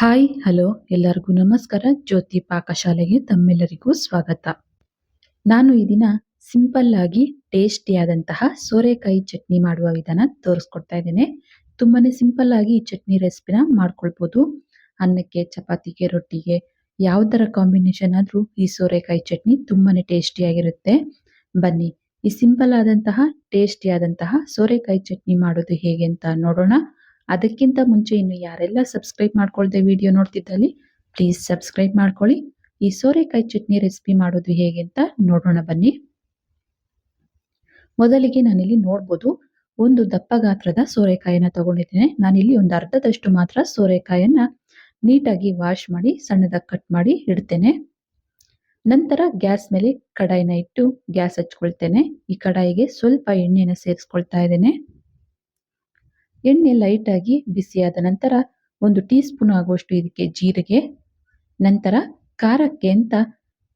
Hi, hello, ಎಲ್ಲರಿಗೂ ನಮಸ್ಕಾರ. ಜ್ಯೋತಿ ಪಾಕಶಾಲೆಗೆ ತಮ್ಮೆಲ್ಲರಿಗೂ ಸ್ವಾಗತ. ನಾನು ಈ ದಿನ ಸಿಂಪಲ್ ಆಗಿ ಟೇಸ್ಟಿಯಾದಂತಹ ಸೋರೆಕಾಯಿ ಚಟ್ನಿ ಮಾಡುವ ವಿಧಾನ ತೋರಿಸ್ಕೊಡ್ತಾ ಇದ್ದೇನೆ. ತುಂಬಾನೇ ಸಿಂಪಲ್ ಆಗಿ ಈ ಚಟ್ನಿ ರೆಸಿಪಿನ ಮಾಡ್ಕೊಳ್ಬೋದು. ಅನ್ನಕ್ಕೆ, ಚಪಾತಿಗೆ, ರೊಟ್ಟಿಗೆ, ಯಾವುದರ ಕಾಂಬಿನೇಷನ್ ಆದರೂ ಈ ಸೋರೆಕಾಯಿ ಚಟ್ನಿ ತುಂಬಾನೇ ಟೇಸ್ಟಿಯಾಗಿರುತ್ತೆ ಬನ್ನಿ, ಈ ಸಿಂಪಲ್ ಆದಂತಹ ಟೇಸ್ಟಿಯಾದಂತಹ ಸೋರೆಕಾಯಿ ಚಟ್ನಿ ಮಾಡೋದು ಹೇಗೆ ಅಂತ ನೋಡೋಣ. ಅದಕ್ಕಿಂತ ಮುಂಚೆ ಇನ್ನು ಯಾರೆಲ್ಲ ಸಬ್ಸ್ಕ್ರೈಬ್ ಮಾಡ್ಕೊಳ್ದೆ ವಿಡಿಯೋ ನೋಡ್ತಿದ್ದಲ್ಲಿ ಪ್ಲೀಸ್ ಸಬ್ಸ್ಕ್ರೈಬ್ ಮಾಡ್ಕೊಳ್ಳಿ. ಈ ಸೋರೆಕಾಯಿ ಚಟ್ನಿ ರೆಸಿಪಿ ಮಾಡೋದು ಹೇಗೆ ಅಂತ ನೋಡೋಣ ಬನ್ನಿ. ಮೊದಲಿಗೆ ನಾನಿಲ್ಲಿ ನೋಡ್ಬೋದು ಒಂದು ದಪ್ಪ ಗಾತ್ರದ ಸೋರೆಕಾಯಿಯನ್ನು ತಗೊಂಡಿದ್ದೇನೆ. ನಾನಿಲ್ಲಿ ಒಂದು ಅರ್ಧದಷ್ಟು ಮಾತ್ರ ಸೋರೆಕಾಯನ್ನ ನೀಟಾಗಿ ವಾಶ್ ಮಾಡಿ ಸಣ್ಣದಾಗಿ ಕಟ್ ಮಾಡಿ ಇಡ್ತೇನೆ. ನಂತರ ಗ್ಯಾಸ್ ಮೇಲೆ ಕಡಾಯಿನ ಇಟ್ಟು ಗ್ಯಾಸ್ ಹಚ್ಕೊಳ್ತೇನೆ. ಈ ಕಡಾಯಿಗೆ ಸ್ವಲ್ಪ ಎಣ್ಣೆನ ಸೇರಿಸ್ಕೊಳ್ತಾ ಇದ್ದೇನೆ. ಎಣ್ಣೆ ಲೈಟಾಗಿ ಬಿಸಿಯಾದ ನಂತರ ಒಂದು ಟೀ ಸ್ಪೂನ್ ಆಗುವಷ್ಟು ಇದಕ್ಕೆ ಜೀರಿಗೆ, ನಂತರ ಖಾರಕ್ಕೆ ಅಂತ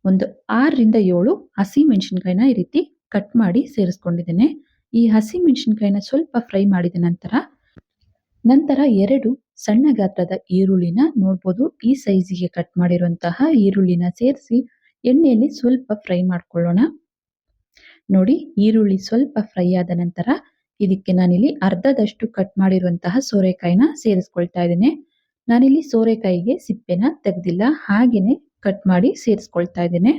ಒಂದು ಆರರಿಂದ ಏಳು ಹಸಿ ಮೆಣಸಿನ್ಕಾಯಿನ ಈ ರೀತಿ ಕಟ್ ಮಾಡಿ ಸೇರಿಸ್ಕೊಂಡಿದ್ದೇನೆ. ಈ ಹಸಿ ಮೆಣಸಿನ್ಕಾಯಿನ ಸ್ವಲ್ಪ ಫ್ರೈ ಮಾಡಿದ ನಂತರ ನಂತರ ಎರಡು ಸಣ್ಣ ಗಾತ್ರದ ಈರುಳ್ಳಿನ ನೋಡ್ಬೋದು. ಈ ಸೈಜಿಗೆ ಕಟ್ ಮಾಡಿರುವಂತಹ ಈರುಳ್ಳಿನ ಸೇರಿಸಿ ಎಣ್ಣೆಯಲ್ಲಿ ಸ್ವಲ್ಪ ಫ್ರೈ ಮಾಡ್ಕೊಳ್ಳೋಣ. ನೋಡಿ, ಈರುಳ್ಳಿ ಸ್ವಲ್ಪ ಫ್ರೈ ಆದ ನಂತರ ಇದಕ್ಕೆ ನಾನಿಲ್ಲಿ ಅರ್ಧದಷ್ಟು ಕಟ್ ಮಾಡಿರುವಂತಹ ಸೋರೆಕಾಯಿನ ಸೇರಿಸ್ಕೊಳ್ತಾ ಇದ್ದೇನೆ. ನಾನಿಲ್ಲಿ ಸೋರೆಕಾಯಿಗೆ ಸಿಪ್ಪೆನ ತೆಗೆದಿಲ್ಲ, ಹಾಗೇನೆ ಕಟ್ ಮಾಡಿ ಸೇರಿಸ್ಕೊಳ್ತಾ ಇದ್ದೇನೆ.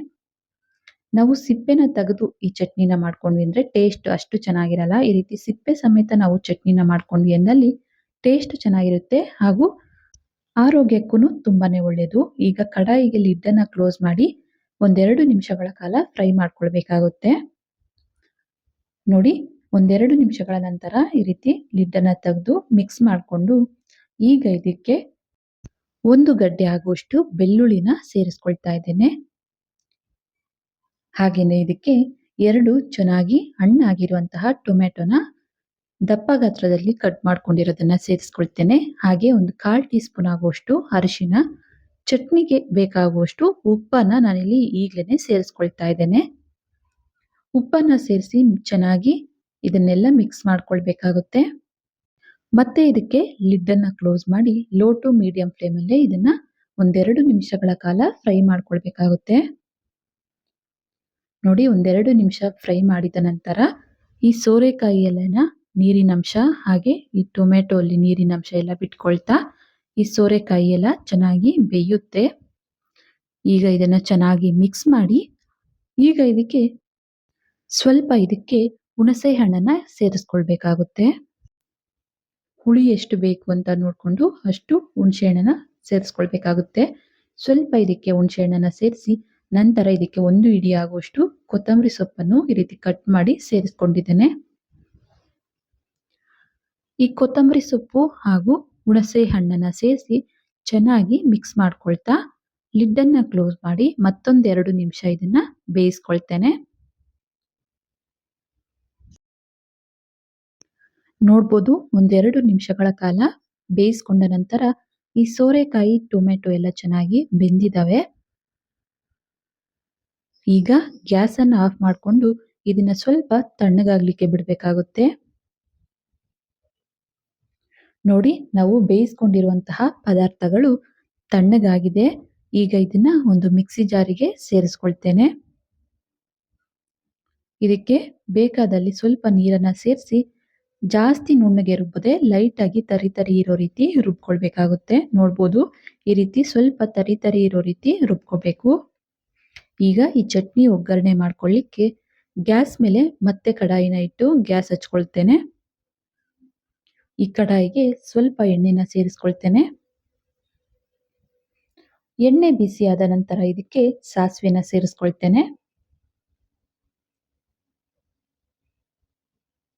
ನಾವು ಸಿಪ್ಪೆನ ತೆಗೆದು ಈ ಚಟ್ನಿನ ಮಾಡ್ಕೊಂಡ್ವಿ ಅಂದರೆ ಟೇಸ್ಟ್ ಅಷ್ಟು ಚೆನ್ನಾಗಿರಲ್ಲ. ಈ ರೀತಿ ಸಿಪ್ಪೆ ಸಮೇತ ನಾವು ಚಟ್ನಿನ ಮಾಡ್ಕೊಂಡ್ವಿ ಅಂದಲ್ಲಿ ಟೇಸ್ಟ್ ಚೆನ್ನಾಗಿರುತ್ತೆ ಹಾಗೂ ಆರೋಗ್ಯಕ್ಕೂ ತುಂಬಾನೇ ಒಳ್ಳೆಯದು ಈಗ ಕಡಾಯಿಗೆ ಲಿಡ್ಡನ್ನು ಕ್ಲೋಸ್ ಮಾಡಿ ಒಂದೆರಡು ನಿಮಿಷಗಳ ಕಾಲ ಫ್ರೈ ಮಾಡ್ಕೊಳ್ಬೇಕಾಗುತ್ತೆ. ನೋಡಿ ಒಂದೆರಡು ನಿಮಿಷಗಳ ನಂತರ ಈ ರೀತಿ ಲಿಡ್ಡನ್ನು ತೆಗೆದು ಮಿಕ್ಸ್ ಮಾಡಿಕೊಂಡು ಈಗ ಇದಕ್ಕೆ ಒಂದು ಗಡ್ಡೆ ಆಗುವಷ್ಟು ಬೆಳ್ಳುಳ್ಳಿನ ಸೇರಿಸ್ಕೊಳ್ತಾ ಇದ್ದೇನೆ. ಹಾಗೆಯೇ ಇದಕ್ಕೆ ಎರಡು ಚೆನ್ನಾಗಿ ಹಣ್ಣಾಗಿರುವಂತಹ ಟೊಮೆಟೊನ ದಪ್ಪ ಗಾತ್ರದಲ್ಲಿ ಕಟ್ ಮಾಡ್ಕೊಂಡಿರೋದನ್ನ ಸೇರಿಸ್ಕೊಳ್ತೇನೆ. ಹಾಗೆ ಒಂದು ಕಾಲ್ ಟೀ ಸ್ಪೂನ್ ಆಗುವಷ್ಟು ಅರಿಶಿನ, ಚಟ್ನಿಗೆ ಬೇಕಾಗುವಷ್ಟು ಉಪ್ಪನ್ನ ನಾನಿಲ್ಲಿ ಈಗಲೇ ಸೇರಿಸ್ಕೊಳ್ತಾ ಇದ್ದೇನೆ. ಉಪ್ಪನ್ನ ಸೇರಿಸಿ ಚೆನ್ನಾಗಿ ಇದನ್ನೆಲ್ಲ ಮಿಕ್ಸ್ ಮಾಡ್ಕೊಳ್ಬೇಕಾಗುತ್ತೆ. ಮತ್ತೆ ಇದಕ್ಕೆ ಲಿಡ್ ಅನ್ನ ಕ್ಲೋಸ್ ಮಾಡಿ ಲೋ ಟು ಮೀಡಿಯಂ ಅಲ್ಲಿ ಇದನ್ನ ಒಂದೆರಡು ನಿಮಿಷಗಳ ಕಾಲ ಫ್ರೈ ಮಾಡ್ಕೊಳ್ಬೇಕಾಗುತ್ತೆ. ನೋಡಿ ಒಂದೆರಡು ನಿಮಿಷ ಫ್ರೈ ಮಾಡಿದ ನಂತರ ಈ ಸೋರೆಕಾಯಿ ನೀರಿನ ನೀರಿನಂಶ ಹಾಗೆ ಈ ಟೊಮೆಟೊ ಅಲ್ಲಿ ನೀರಿನಂಶ ಎಲ್ಲ ಬಿಟ್ಕೊಳ್ತಾ ಈ ಸೋರೆಕಾಯಿ ಎಲ್ಲ ಚೆನ್ನಾಗಿ ಬೇಯುತ್ತೆ. ಈಗ ಇದನ್ನ ಚೆನ್ನಾಗಿ ಮಿಕ್ಸ್ ಮಾಡಿ ಈಗ ಇದಕ್ಕೆ ಸ್ವಲ್ಪ ಇದಕ್ಕೆ ಹುಣಸೆ ಹಣ್ಣನ್ನ ಸೇರಿಸ್ಕೊಳ್ಬೇಕಾಗುತ್ತೆ. ಹುಳಿ ಎಷ್ಟು ಬೇಕು ಅಂತ ನೋಡಿಕೊಂಡು ಅಷ್ಟು ಹುಣಸೆ ಹಣ್ಣನ್ನ ಸೇರಿಸ್ಕೊಳ್ಬೇಕಾಗುತ್ತೆ. ಸ್ವಲ್ಪ ಇದಕ್ಕೆ ಹುಣಸೆ ಹಣ್ಣನ್ನ ಸೇರಿಸಿ ನಂತರ ಇದಕ್ಕೆ ಒಂದು ಇಡಿ ಆಗುವಷ್ಟು ಕೊತ್ತಂಬರಿ ಸೊಪ್ಪನ್ನು ಈ ರೀತಿ ಕಟ್ ಮಾಡಿ ಸೇರಿಸ್ಕೊಂಡಿದ್ದೇನೆ. ಈ ಕೊತ್ತಂಬರಿ ಸೊಪ್ಪು ಹಾಗೂ ಹುಣಸೆ ಹಣ್ಣನ್ನ ಸೇರಿಸಿ ಚೆನ್ನಾಗಿ ಮಿಕ್ಸ್ ಮಾಡ್ಕೊಳ್ತಾ ಲಿಡ್ ಅನ್ನ ಕ್ಲೋಸ್ ಮಾಡಿ ಮತ್ತೊಂದೆರಡು ನಿಮಿಷ ಇದನ್ನ ಬೇಯಿಸ್ಕೊಳ್ತೇನೆ. ನೋಡ್ಬೋದು. ಒಂದೆರಡು ನಿಮಿಷಗಳ ಕಾಲ ಬೇಯಿಸ್ಕೊಂಡ ನಂತರ ಈ ಸೋರೆಕಾಯಿ, ಟೊಮೆಟೊ ಎಲ್ಲ ಚೆನ್ನಾಗಿ ಬೆಂದಿದ್ದಾವೆ ಈಗ ಗ್ಯಾಸ್ ಅನ್ನ ಆಫ್ ಮಾಡಿಕೊಂಡು ಇದನ್ನ ಸ್ವಲ್ಪ ತಣ್ಣಗಾಗ್ಲಿಕ್ಕೆ ಬಿಡಬೇಕಾಗುತ್ತೆ. ನೋಡಿ, ನಾವು ಬೇಯಿಸ್ಕೊಂಡಿರುವಂತಹ ಪದಾರ್ಥಗಳು ತಣ್ಣಗಾಗಿದೆ. ಈಗ ಇದನ್ನ ಒಂದು ಮಿಕ್ಸಿ ಜಾರಿಗೆ ಸೇರಿಸ್ಕೊಳ್ತೇನೆ. ಇದಕ್ಕೆ ಬೇಕಾದಲ್ಲಿ ಸ್ವಲ್ಪ ನೀರನ್ನ ಸೇರಿಸಿ ಜಾಸ್ತಿ ನುಣ್ಣಗೆ ರುಬ್ಬದೆ ಲೈಟ್ ಆಗಿ ತರಿ ತರಿ ಇರೋ ರೀತಿ ರುಬ್ಕೊಳ್ಬೇಕಾಗುತ್ತೆ. ನೋಡ್ಬೋದು, ಈ ರೀತಿ ಸ್ವಲ್ಪ ತರಿ ತರಿ ಇರೋ ರೀತಿ ರುಬ್ಕೋಬೇಕು. ಈಗ ಈ ಚಟ್ನಿ ಒಗ್ಗರಣೆ ಮಾಡ್ಕೊಳ್ಳಿಕ್ಕೆ ಗ್ಯಾಸ್ ಮೇಲೆ ಮತ್ತೆ ಕಡಾಯಿನ ಇಟ್ಟು ಗ್ಯಾಸ್ ಹಚ್ಕೊಳ್ತೇನೆ. ಈ ಕಡಾಯಿಗೆ ಸ್ವಲ್ಪ ಎಣ್ಣೆನ ಸೇರಿಸ್ಕೊಳ್ತೇನೆ. ಎಣ್ಣೆ ಬಿಸಿಯಾದ ನಂತರ ಇದಕ್ಕೆ ಸಾಸಿವೆನ ಸೇರಿಸ್ಕೊಳ್ತೇನೆ.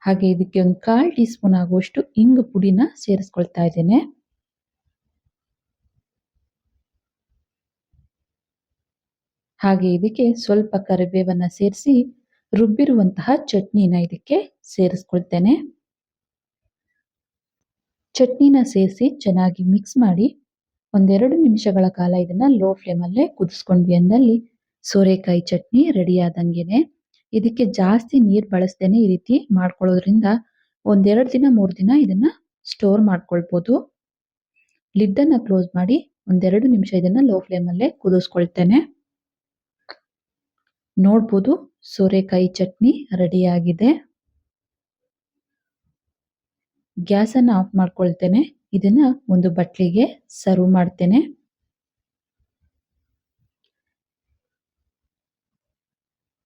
ಹಾಗೆ ಇದಕ್ಕೆ ಒಂದು ಕಾಲು ಟೀ ಸ್ಪೂನ್ ಆಗುವಷ್ಟು ಇಂಗು ಪುಡಿನ ಸೇರಿಸ್ಕೊಳ್ತಾ ಇದ್ದೇನೆ. ಹಾಗೆ ಇದಕ್ಕೆ ಸ್ವಲ್ಪ ಕರಿಬೇವನ್ನ ಸೇರಿಸಿ ರುಬ್ಬಿರುವಂತಹ ಚಟ್ನಿನ ಇದಕ್ಕೆ ಸೇರಿಸ್ಕೊಳ್ತೇನೆ. ಚಟ್ನಿನ ಸೇರಿಸಿ ಚೆನ್ನಾಗಿ ಮಿಕ್ಸ್ ಮಾಡಿ ಒಂದೆರಡು ನಿಮಿಷಗಳ ಕಾಲ ಇದನ್ನ ಲೋ ಫ್ಲೇಮಲ್ಲೇ ಕುದಿಸ್ಕೊಂಡ್ವಿ ಅಂದಲ್ಲಿ ಸೋರೆಕಾಯಿ ಚಟ್ನಿ ರೆಡಿ ಆದಂಗೆನೆ. ಇದಕ್ಕೆ ಜಾಸ್ತಿ ನೀರ್ ಬಳಸ್ದೇನೆ ಈ ರೀತಿ ಮಾಡ್ಕೊಳ್ಳೋದ್ರಿಂದ ಒಂದೆರಡು ದಿನ, ಮೂರು ದಿನ ಇದನ್ನ ಸ್ಟೋರ್ ಮಾಡ್ಕೊಳ್ಬೋದು. ಲಿಡ್ ಅನ್ನ ಕ್ಲೋಸ್ ಮಾಡಿ ಒಂದೆರಡು ನಿಮಿಷ ಇದನ್ನ ಲೋ ಫ್ಲೇಮಲ್ಲೇ ಕುದಿಸ್ಕೊಳ್ತೇನೆ. ನೋಡ್ಬೋದು ಸೋರೆಕಾಯಿ ಚಟ್ನಿ ರೆಡಿಯಾಗಿದೆ ಗ್ಯಾಸನ್ನು ಆಫ್ ಮಾಡ್ಕೊಳ್ತೇನೆ. ಇದನ್ನ ಒಂದು ಬಟ್ಲಿಗೆ ಸರ್ವ್ ಮಾಡ್ತೇನೆ.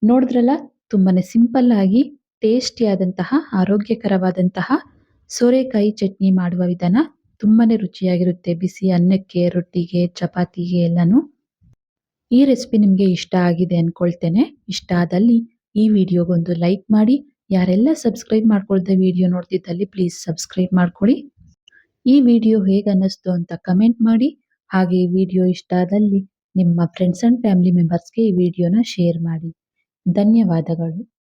ನೋಡಿದ್ರಲ್ಲ ತುಂಬಾನೇ ಸಿಂಪಲ್ ಆಗಿ ಟೇಸ್ಟಿಯಾದಂತಹ ಆರೋಗ್ಯಕರವಾದಂತಹ ಸೋರೆಕಾಯಿ ಚಟ್ನಿ ಮಾಡುವ ವಿಧಾನ ತುಂಬಾನೇ ರುಚಿಯಾಗಿರುತ್ತೆ. ಬಿಸಿ ಅನ್ನಕ್ಕೆ, ರೊಟ್ಟಿಗೆ, ಚಪಾತಿಗೆ ಎಲ್ಲಾನು. ಈ ರೆಸಿಪಿ ನಿಮಗೆ ಇಷ್ಟ ಆಗಿದೆ ಅಂದ್ಕೊಳ್ತೇನೆ ಇಷ್ಟ ಆದಲ್ಲಿ ಈ ವಿಡಿಯೋಗೊಂದು ಲೈಕ್ ಮಾಡಿ. ಯಾರೆಲ್ಲ ಸಬ್ಸ್ಕ್ರೈಬ್ ಮಾಡ್ಕೊಳ್ದೆ ವಿಡಿಯೋ ನೋಡ್ತಿದ್ದಲ್ಲಿ ಪ್ಲೀಸ್ ಸಬ್ಸ್ಕ್ರೈಬ್ ಮಾಡ್ಕೊಳ್ಳಿ ಈ ವಿಡಿಯೋ ಹೇಗೆ ಅನ್ನಿಸ್ತು ಅಂತ ಕಮೆಂಟ್ ಮಾಡಿ. ಹಾಗೆ ಈ ವಿಡಿಯೋ ಇಷ್ಟ ಆದಲ್ಲಿ ನಿಮ್ಮ ಫ್ರೆಂಡ್ಸ್ ಅಂಡ್ ಫ್ಯಾಮಿಲಿ ಮೆಂಬರ್ಸ್ಗೆ ಈ ವಿಡಿಯೋನ ಶೇರ್ ಮಾಡಿ. ಧನ್ಯವಾದಗಳು.